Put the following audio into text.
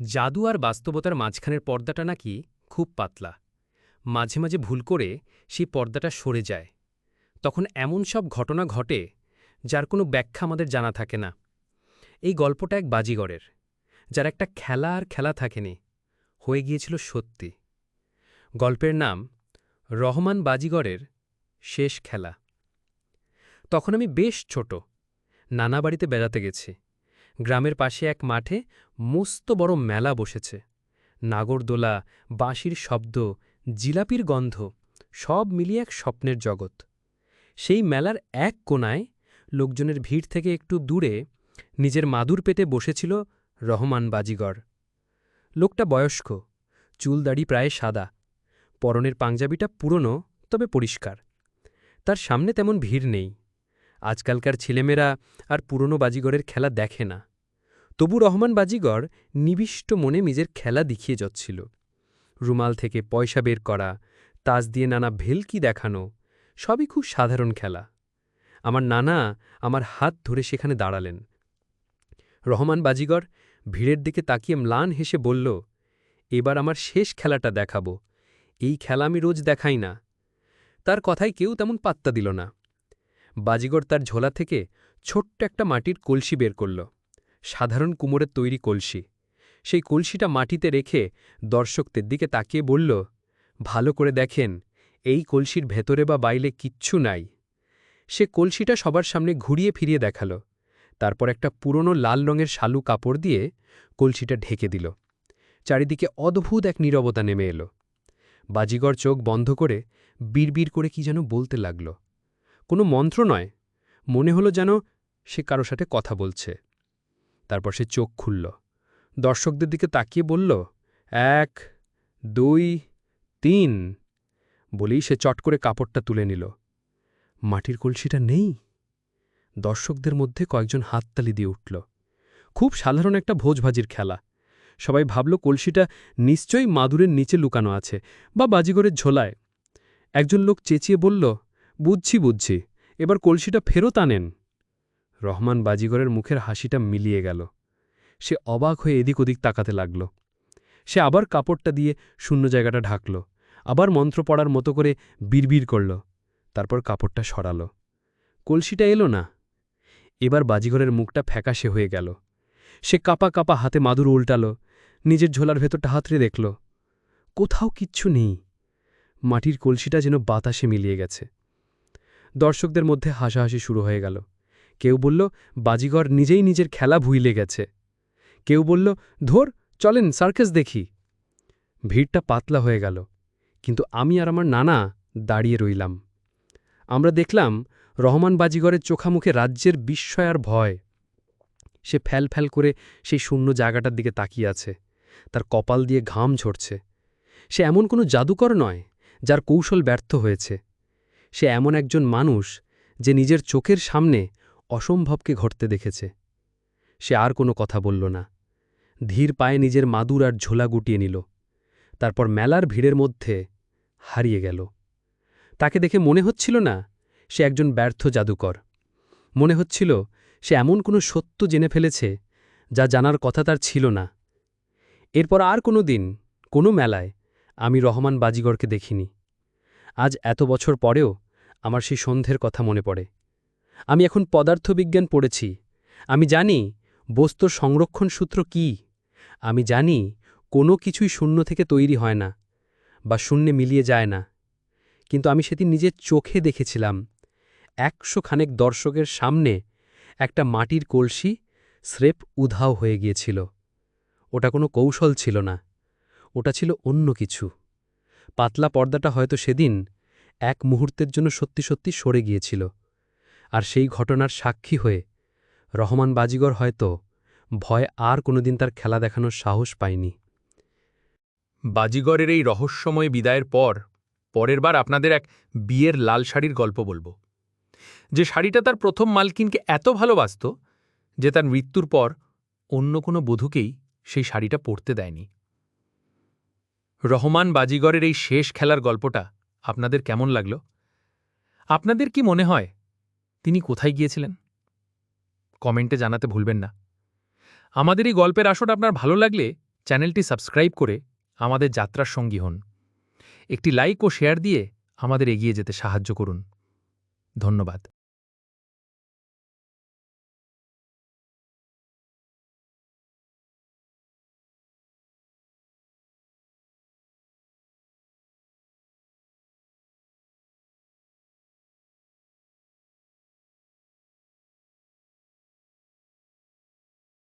জাদু আর বাস্তবতার মাঝখানের পর্দাটা নাকি খুব পাতলা। মাঝে মাঝে ভুল করে সেই পর্দাটা সরে যায়। তখন এমন সব ঘটনা ঘটে যার কোনো ব্যাখ্যা আমাদের জানা থাকে না। এই গল্পটা এক বাজিগরের, যার একটা খেলা আর খেলা থাকেনি, হয়ে গিয়েছিল সত্যি। গল্পের নাম রহমান বাজিগরের শেষ খেলা। তখন আমি বেশ ছোট, নানা বাড়িতে বেড়াতে গেছি। গ্রামের পাশে এক মাঠে মস্ত বড় মেলা বসেছে। নাগরদোলা, বাঁশির শব্দ, জিলাপির গন্ধ, সব মিলিয়ে এক স্বপ্নের জগৎ। সেই মেলার এক কোনায় লোকজনের ভিড় থেকে একটু দূরে নিজের মাদুর পেতে বসেছিল রহমান বাজিগর। লোকটা বয়স্ক চুল দাড়ি প্রায় সাদা। পরনের পাঞ্জাবিটা পুরনো, তবে পরিষ্কার। তার সামনে তেমন ভিড় নেই। আজকালকার ছেলেমেয়েরা আর পুরনো বাজিগরের খেলা দেখে না। তবু রহমান বাজিগর নিবিষ্ট মনে নিজের খেলা দেখিয়ে যাচ্ছিল। রুমাল থেকে পয়সা বের করা, তাজ দিয়ে নানা ভেলকি দেখানো, সবই খুব সাধারণ খেলা। আমার নানা আমার হাত ধরে সেখানে দাঁড়ালেন। রহমান বাজিগর ভিড়ের দিকে তাকিয়ে ম্লান হেসে বলল, এবার আমার শেষ খেলাটা দেখাব। এই খেলা আমি রোজ দেখাই না। তার কথায় কেউ তেমন পাত্তা দিল না। বাজিগর তার ঝোলা থেকে ছোট্ট একটা মাটির কলসি বের করল। সাধারণ কুমোরের তৈরি কলসি। সেই কলসিটা মাটিতে রেখে দর্শকদের দিকে তাকিয়ে বলল, ভালো করে দেখেন, এই কলসির ভেতরে বা বাইলে কিচ্ছু নাই। সে কলসিটা সবার সামনে ঘুরিয়ে ফিরিয়ে দেখাল। তারপর একটা পুরনো লাল রঙের শালু কাপড় দিয়ে কলসিটা ঢেকে দিল। চারিদিকে অদ্ভুত এক নীরবতা নেমে এলো। বাজিগর চোখ বন্ধ করে বিড়বিড় করে কি যেন বলতে লাগল। কোনো মন্ত্র নয়। মনে হলো যেন সে কারও সাথে কথা বলছে। তারপর সে চোখ খুলল। দর্শকদের দিকে তাকিয়ে বলল, এক, দুই, তিন। বলেই সে চট করে কাপড়টা তুলে নিল। মাটির কলসিটা নেই। দর্শকদের মধ্যে কয়েকজন হাততালি দিয়ে উঠল। খুব সাধারণ একটা ভোজভাজির খেলা। সবাই ভাবল কলসিটা নিশ্চয়ই মাদুরের নিচে লুকানো আছে বা বাজিগরের ঝোলায়। একজন লোক চেঁচিয়ে বলল বুঝছি বুঝছি। এবার কলসিটা ফেরত আনেন। রহমান বাজিগরের মুখের হাসিটা মিলিয়ে গেল। সে অবাক হয়ে এদিক ওদিক তাকাতে লাগল। সে আবার কাপড়টা দিয়ে শূন্য জায়গাটা ঢাকল। আবার মন্ত্র পড়ার মতো করে বিড়বিড় করল। তারপর কাপড়টা সরাল। কলসিটা এলো না। এবার বাজিঘরের মুখটা ফ্যাকাশে হয়ে গেল। সে কাপা কাপা হাতে মাদুর উল্টাল। নিজের ঝোলার ভেতরটা হাতড়ে দেখল। কোথাও কিচ্ছু নেই। মাটির কলসিটা যেন বাতাসে মিলিয়ে গেছে। দর্শকদের মধ্যে হাসাহাসি শুরু হয়ে গেল। কেউ বলল, বাজিগর নিজেই নিজের খেলা ভুইলে গেছে। কেউ বলল, ধর, চলেন সার্কাস দেখি। ভিড়টা পাতলা হয়ে গেল। কিন্তু আমি আর আমার নানা দাঁড়িয়ে রইলাম। আমরা দেখলাম, রহমান বাজিগরের চোখামুখে রাজ্যের বিস্ময় আর ভয়। সে ফ্যাল ফ্যাল করে সেই শূন্য জায়গাটার দিকে তাকিয়ে আছে। তার কপাল দিয়ে ঘাম ঝরছে। সে এমন কোনো জাদুকর নয়, যার কৌশল ব্যর্থ হয়েছে। সে এমন একজন মানুষ যে নিজের চোখের সামনে অসম্ভবকে ঘটতে দেখেছে। সে আর কোনো কথা বলল না। ধীর পায়ে নিজের মাদুর আর ঝোলা গুটিয়ে নিল। তারপর মেলার ভিড়ের মধ্যে হারিয়ে গেল। তাকে দেখে মনে হচ্ছিল না সে একজন ব্যর্থ জাদুকর। মনে হচ্ছিল সে এমন কোনো সত্য জেনে ফেলেছে যা জানার কথা তার ছিল না। এরপর আর কোনো দিন, কোনো মেলায় আমি রহমান বাজিগরকে দেখিনি। আজ এত বছর পরেও আমার সেই সন্ধ্যের কথা মনে পড়ে। আমি এখন পদার্থবিজ্ঞান পড়েছি। আমি জানি বস্তুর সংরক্ষণ সূত্র কি। আমি জানি কোনো কিছুই শূন্য থেকে তৈরি হয় না বা শূন্যে মিলিয়ে যায় না। কিন্তু আমি সেদিন নিজের চোখে দেখেছিলাম। একশো খানেক দর্শকের সামনে একটা মাটির কলসি স্রেপ উধাও হয়ে গিয়েছিল। ওটা কোনো কৌশল ছিল না। ওটা ছিল অন্য কিছু। পাতলা পর্দাটা হয়তো সেদিন এক মুহূর্তের জন্য সত্যি সত্যি সরে গিয়েছিল। আর সেই ঘটনার সাক্ষী হয়ে রহমান বাজিগর হয়তো ভয় আর কোনোদিন তার খেলা দেখানোর সাহস পায়নি। বাজিগরের এই রহস্যময় বিদায়ের পর, পরের বার আপনাদের এক বিয়ের লাল শাড়ির গল্প বলব। যে শাড়িটা তার প্রথম মালকিনকে এত ভালোবাসত যে তার মৃত্যুর পর অন্য কোনো বধূকেই সেই শাড়িটা পরতে দেয়নি। রহমান বাজিগরের এই শেষ খেলার গল্পটা আপনাদের কেমন লাগল? আপনাদের কি মনে হয় তিনি কোথায় গিয়েছিলেন? কমেন্টে জানাতে ভুলবেন না। আমাদের এই গল্পের আসর আপনার ভালো লাগলে চ্যানেলটি সাবস্ক্রাইব করে আমাদের যাত্রার সঙ্গী হন। একটি লাইক ও শেয়ার দিয়ে আমাদের এগিয়ে যেতে সাহায্য করুন। ধন্যবাদ।